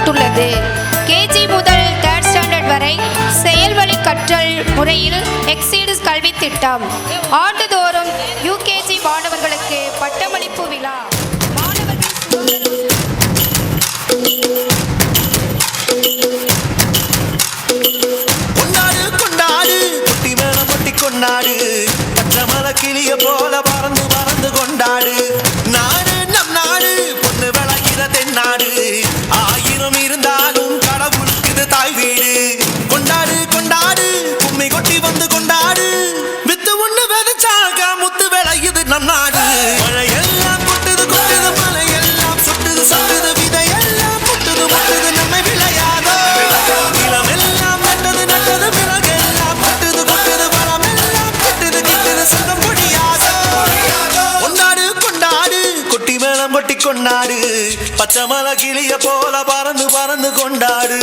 வழங்கப்பட்டுள்ளது கேஜி முதல் third standard வரை செயல்வழி கற்றல் முறையில் எக்ஸீடு கல்வி திட்டம். ஆண்டுதோறும் யுகேஜி மாணவர்களுக்கு பட்டமளிப்பு விழா. கொண்டாடு பச்சை மலை கிளிய போல பறந்து பறந்து கொண்டாடு. பச்சை மலை கிளிய போல பறந்து பறந்து கொண்டாடு.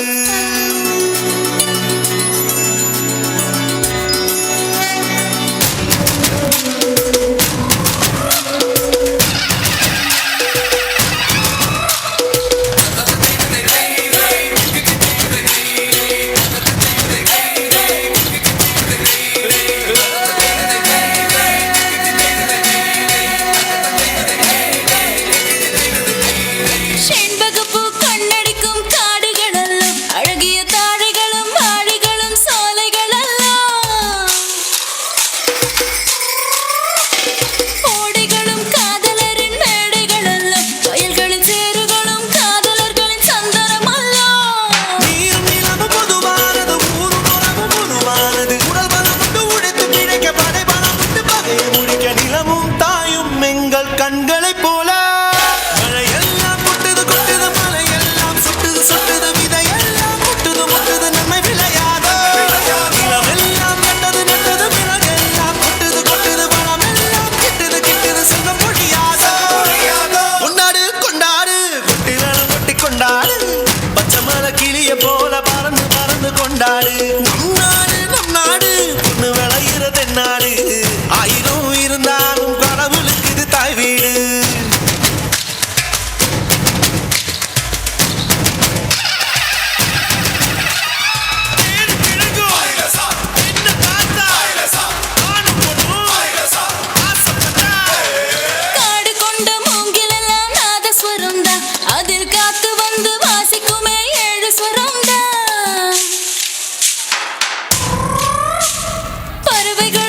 we grew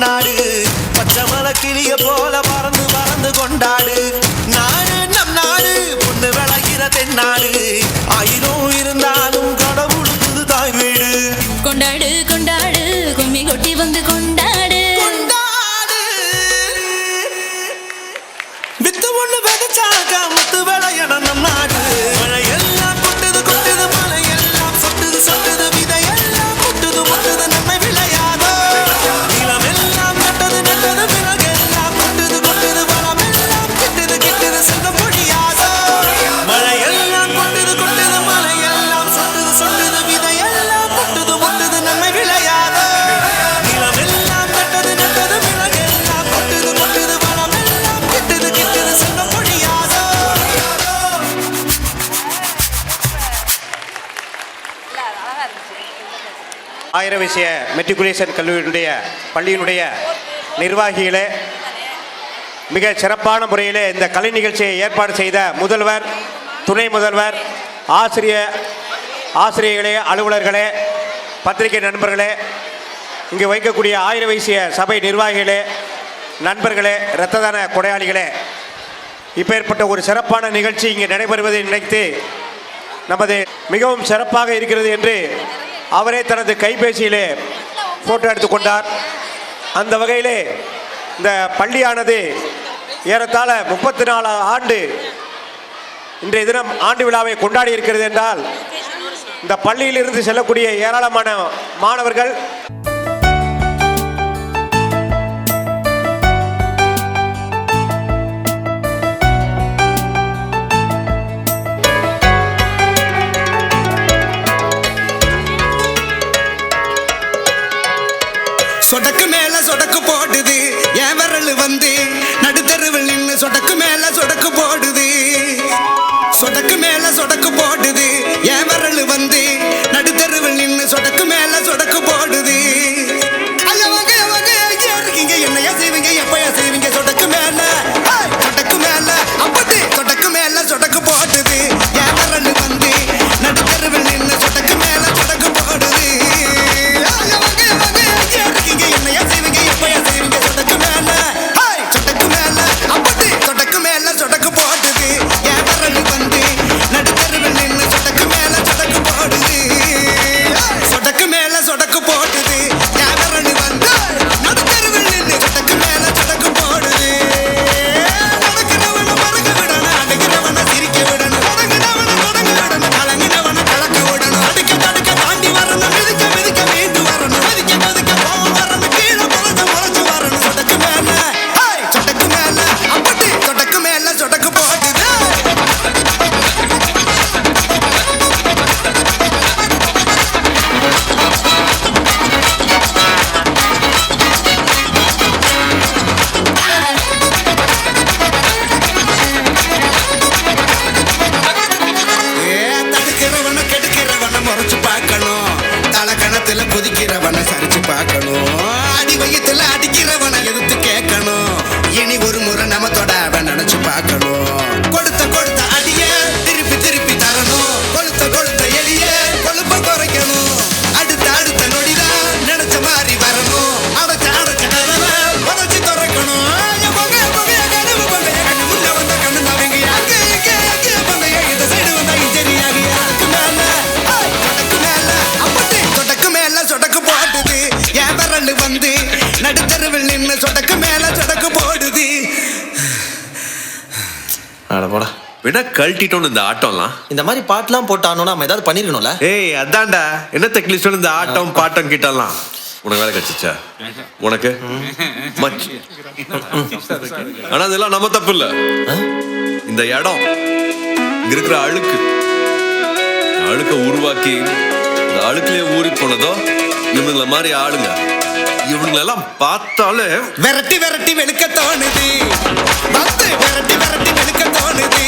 கொண்டாடு. பச்சை மலை கிளிய போல பறந்து பறந்து கொண்டாடு. நாடு நம் நாடு பொண்ணு விளைகிற தென்னாடு. சர்வதேசிய மெட்ரிகுலேஷன் கல்லூரியுடைய பள்ளியினுடைய நிர்வாகிகளே மிக சிறப்பான முறையிலே இந்த கலை நிகழ்ச்சியை ஏற்பாடு செய்த முதல்வர் துணை முதல்வர் ஆசிரிய ஆசிரியர்களே அலுவலர்களே பத்திரிகை நண்பர்களே இங்கே வைக்கக்கூடிய ஆயிர வைசிய சபை நிர்வாகிகளே நண்பர்களே இரத்ததான கொடையாளிகளே இப்பேற்பட்ட ஒரு சிறப்பான நிகழ்ச்சி இங்கே நடைபெறுவதை நினைத்து நமது மிகவும் சிறப்பாக இருக்கிறது என்று அவரே தனது கைபேசியிலே ஃபோட்டோ எடுத்துக்கொண்டார். அந்த வகையிலே இந்த பள்ளியானது ஏறத்தாழ முப்பத்தி நாலு ஆண்டு இன்றைய தினம் ஆண்டு விழாவை கொண்டாடி இருக்கிறது என்றால் இந்த பள்ளியிலிருந்து செல்லக்கூடிய ஏராளமான மாணவர்கள் Lord. விட கழட்டிட்டோம் இந்த ஆட்டம்லாம். இந்த மாதிரி பாட்டுலாம் போட்டு ஆனோம்னா நம்ம ஏதாவது பண்ணிருக்கணும்ல? ஏய் அதான்டா. என்ன தக்கிலிச்சோம் இந்த ஆட்டம் பாட்டம் கிட்டலாம். உனக்கு வேலை கிடைச்சிச்சா? உனக்கு? ஆனா இதெல்லாம் நம்ம தப்பு இல்ல இந்த இடம் இங்க இருக்கிற அழுக்கு. அழுக்க உருவாக்கி இந்த அழுக்குலயே ஊறி போனதோ இவனுங்கள மாதிரி ஆளுங்க. இவனுங்களெல்லாம் பார்த்தாலே விரட்டி விரட்டி வெளுக்க தோணுது. விரட்டி விரட்டி வெளுக்க தோணுது.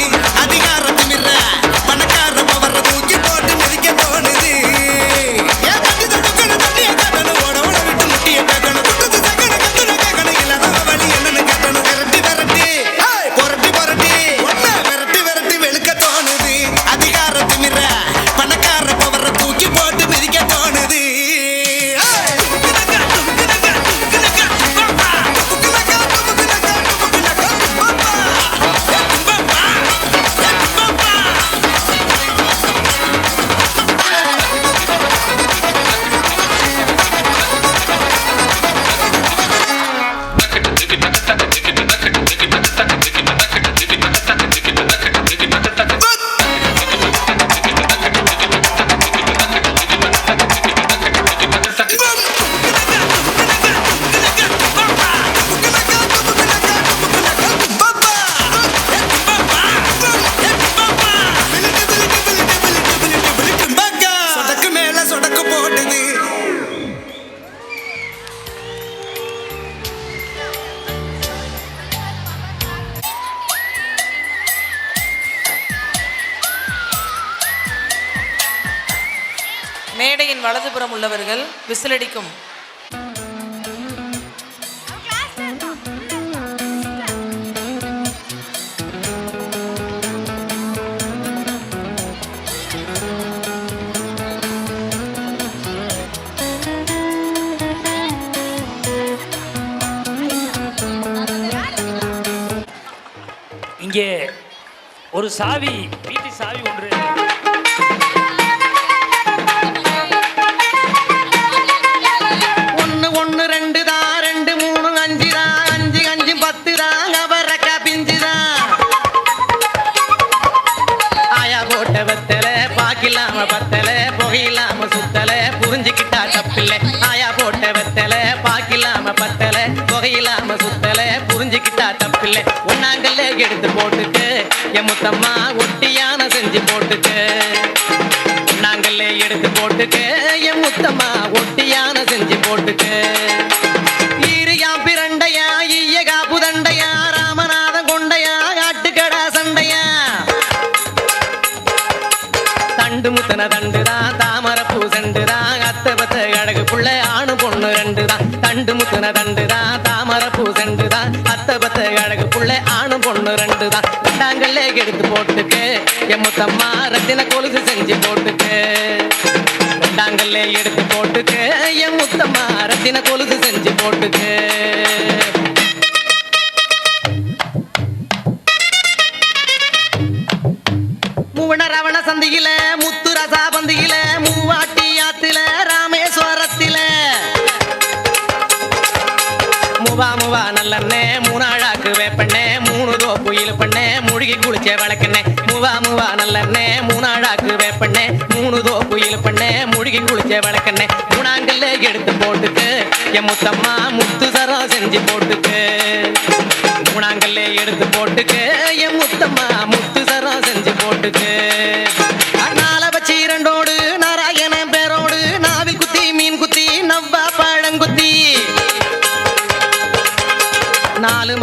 கிடைக்கும் இங்கே ஒரு சாவி வீட்டு சாவி ஒன்று பாக்கில்லாம சுத்தல புரிஞ்சுக்கிட்டா தப்பில்லை. ஆயா போட்ட வெத்தல பாக்கில்லாம பத்தல. தொகையில்லாம சுத்தல புரிஞ்சுக்கிட்டா தப்பில்லை. ஒன்னாங்கல்ல எடுத்து போட்டுட்டு என் முத்தம்மா ஒட்டியான செஞ்சு போட்டுக்கு ஒன்னாங்கல்ல எடுத்து போட்டுக்கு என் முத்தம்மா ஒட்டியான செஞ்சு போட்டுக்கு ஈரியா பிரண்டையா ஈய காப்பு தண்டையா ராமநாதன் கொண்டையா ஆட்டுக்கடா சண்டையா. தண்டு முத்தன தண்டுதான் தாமரப்பூ செண்டுதான் அத்த பத்த அழகு புள்ள ஆணு பொண்ணு ரெண்டுதான். தண்டு முத்தன தண்டுதான். தாமரப்பூ செண்டுதான் அத்த பத்த அழகு புள்ள ஆணு பொண்ணு ரெண்டுதான். ரெண்டாங்கல்லே எடுத்து போட்டுக்கு என் முத்தம்மா ரத்தின கொலுசு செஞ்சு போட்டுக்கு ரெண்டாங்கல்லே எடுத்து போட்டுக்கு என் முத்தம்மா ரத்தின கொலுசு செஞ்சு போட்டுக்கு மூவன ரவண சந்தியில முத்து முவா முவா நல்லண்ணே. மூணாழாக்கு வேப்பண்ணே. மூணு தோப்பு இழுப்பண்ணே. முழுகி குளிச்ச விளக்கண்ணே. முவா முவா நல்லண்ணே. மூணாழாக்கு வேப்பண்ணே. மூணு தோப்பு இழுப்பண்ணே. முழுகி குளிச்ச விளக்கண்ணே. மூணாங்கல்ல எடுத்து போட்டுக்கு என் முத்தம்மா முத்து சரம் செஞ்சு போட்டுக்கு மூணாங்கல்ல எடுத்து போட்டுக்கு என் முத்தம்மா முத்து சரம் செஞ்சு போட்டுக்கு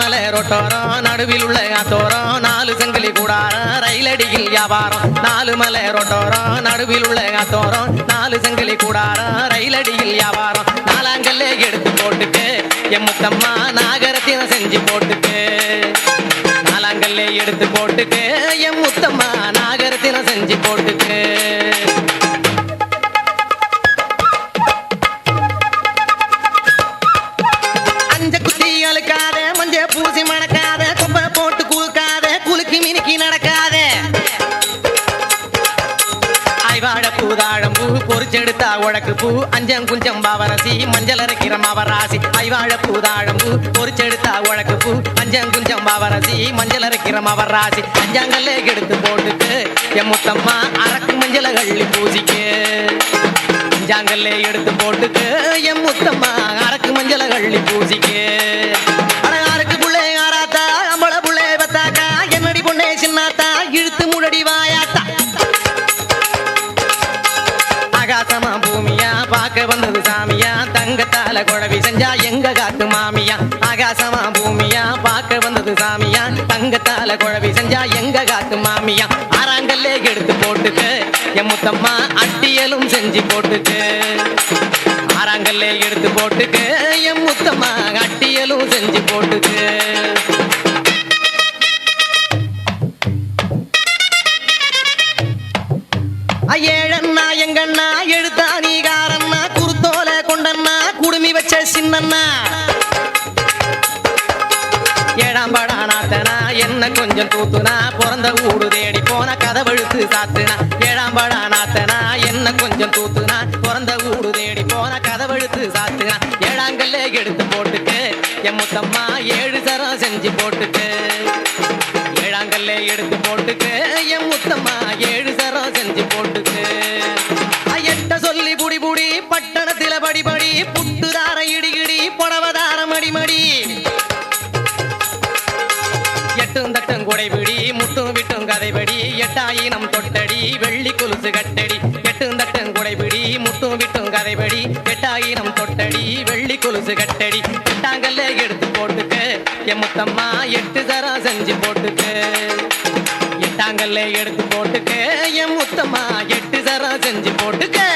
மலை ரொட்டோரம் நடுவில் உள்ள ஆத்தோரம் நாலு செங்கிலி கூடாரம் ரயிலடியில் வியாபாரம். நாலு மலை ரொட்டோரம் நடுவில் உள்ள ஆத்தோரம் நாலு செங்கிலி கூடாரம் ரயிலடியில் வியாபாரம். நாலாங்கல்ல எடுத்து போட்டுட்டு என் முத்தம்மா நாகரத்தினம் செஞ்சு போட்டுட்டு நாலாங்கல்ல எடுத்து போட்டுட்டு என் முத்தம்மா நாகரத்தினம் செஞ்சு போட்டுக்கு பூதாழம் பூ பொறிச்செடுத்தா உழக்கு பூ. அஞ்சம் குஞ்சம் பாவரசி மஞ்சள் அரைக்கிற மாவராசி. ஐவாழ பூதாழம் பூ பொறிச்செடுத்தா உழக்கு பூ. அஞ்சம் குஞ்சம் பாவரசி மஞ்சள் அரைக்கிற மாவராசி. அஞ்சாங்கல்லே கெடுத்து போட்டுட்டு எம்முத்தம்மா அரக்கு மஞ்சள கள்ளி பூசிக்கு. அஞ்சாங்கல்லே எடுத்து போட்டுட்டு எம்முத்தம்மா அரக்கு மஞ்சள கள்ளி பூசிக்கு. குழவி செஞ்சா எங்க காத்து மாமியா? ஆகாசமா பூமியா? பார்க்க வந்தது சாமியா? தங்கத்தால குழவி செஞ்சா எங்க காத்து மாமியா? ஆறாங்கல்லே எடுத்து போட்டுட்டு என் முத்தம்மா அட்டியலும் செஞ்சு போட்டுக்கு ஆறாங்கல்லே எடுத்து போட்டுக்கு என் முத்தம்மா அட்டியலும் செஞ்சு போட்டுக்கு ஏழண்ணா எங்கண்ணா எழுத்தா நீ சின்னண்ணா. ஏழாம் படா நாத்தனா என்ன கொஞ்சம் தூத்துனா பிறந்த ஊடு தேடி போன கதவழுத்து சாத்துனா. ஏழாம் படா நாத்தனா என்ன கொஞ்சம் தூத்துனா பிறந்த ஊடு தேடி போன கதவழுத்து சாத்துனா. ஏழாங்கல்ல எடுத்து போட்டுட்டு என் முத்தம்மா ஏழு சரம் செஞ்சு போட்டுட்டு. ஏழாங்கல்ல எடுத்து போட்டுட்டு என் முத்தம்மா ஏழு சரம் செஞ்சு போட்டுக்கு எட்ட சொல்லி புடி புடி பட்டணத்தில படி படி மடி எட்டும் தட்டும் குடைபிடி முட்டும் விட்டும் கதைபடி எட்டாயினம் தொட்டடி வெள்ளி கொலுசு கட்டடி. எட்டும் தட்டும் குடைபிடி முட்டும் விட்டும் கதைபடி எட்டாயினம் தொட்டடி வெள்ளி கொலுசு கட்டடி. எட்டாங்கல்ல எடுத்து போட்டுக்க எமுத்தம்மா எட்டு தரம் செஞ்சு போட்டுக்க. எட்டாங்கல்ல எடுத்து போட்டுக்க எமுத்தம்மா எட்டு தரம் செஞ்சு போட்டுக்க.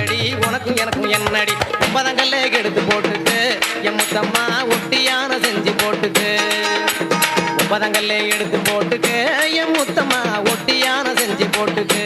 உண்மையத்தான் உனக்கும் எனக்கும் என்னடி? ஒன்பதங்கல்ல எடுத்து போட்டுட்டு என் முத்தம்மா ஒட்டியான செஞ்சு போட்டுட்டு. ஒன்பதங்கல்ல எடுத்து போட்டுக்கு என் முத்தம்மா ஒட்டியான செஞ்சு போட்டுக்கு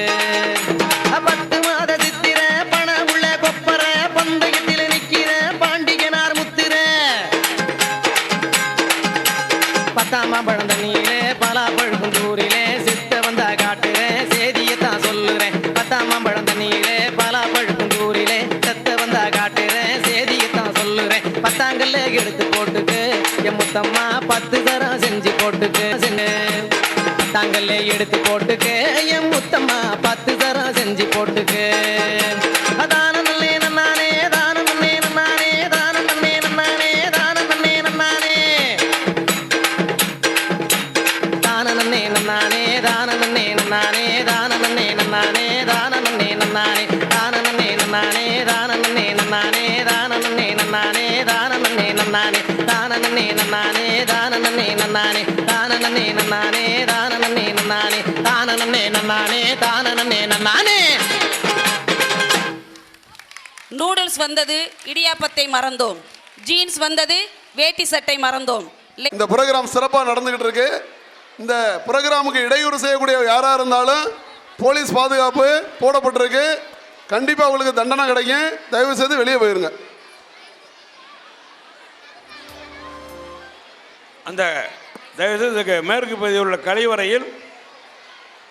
என் பத்து தரம் செஞ்சு போட்டுக்கு செஞ்சு எடுத்து போட்டுக்கு என் முத்தம்மா பத்து தரம் செஞ்சு போட்டுக்கு நானே நன்னானே தான நன்னே நன்னானே தான நன்னே நன்னானே தான நன்னே நன்னானே தான நன்னே நன்னானே. நூடுல்ஸ் வந்தது இடியாப்பத்தை மறந்தோம். ஜீன்ஸ் வந்தது வேட்டி சட்டை மறந்தோம். இந்த ப்ரோக்ராம் சிறப்பாக நடந்துக்கிட்டு இருக்கு. இந்த ப்ரோக்ராமுக்கு இடையூறு செய்யக்கூடிய யாராக இருந்தாலும் போலீஸ் பாதுகாப்பு போடப்பட்டிருக்கு. கண்டிப்பாக உங்களுக்கு தண்டனை கிடைக்கும். தயவு செய்து வெளியே போயிருங்க. அந்த தயவுசெய்து மேற்கு பகுதியில் உள்ள கழிவறையில்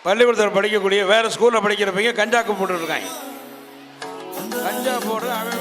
பள்ளிக்கூடத்தில் படிக்கக்கூடிய வேறு ஸ்கூலில் படிக்கிற பையன் கஞ்சாக்கு போட்டுருக்காங்க கஞ்சா போடுறது